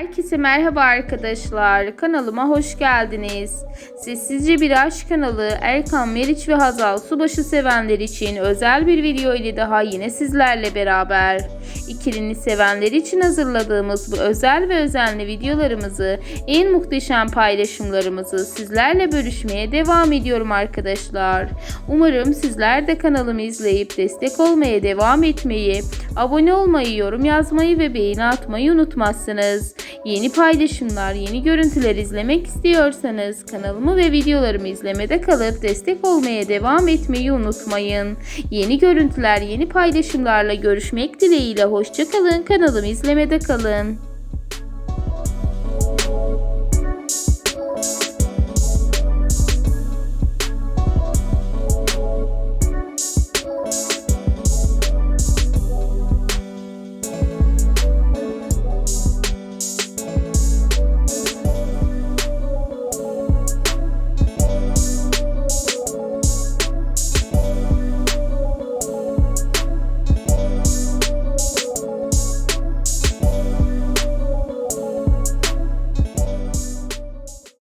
Herkese merhaba arkadaşlar. Kanalıma hoş geldiniz. Sessizce bir aşk kanalı Erkan Meriç ve Hazal Subaşı sevenler için özel bir video ile daha yine sizlerle beraber. İkilini sevenler için hazırladığımız bu özel ve özenli videolarımızı, en muhteşem paylaşımlarımızı sizlerle bölüşmeye devam ediyorum arkadaşlar. Umarım sizler de kanalımı izleyip destek olmaya devam etmeyi, abone olmayı, yorum yazmayı ve beğeni atmayı unutmazsınız. Yeni paylaşımlar, yeni görüntüler izlemek istiyorsanız kanalımı ve videolarımı izlemede kalıp destek olmaya devam etmeyi unutmayın. Yeni görüntüler, yeni paylaşımlarla görüşmek dileğiyle hoşçakalın. Kanalımı izlemede kalın.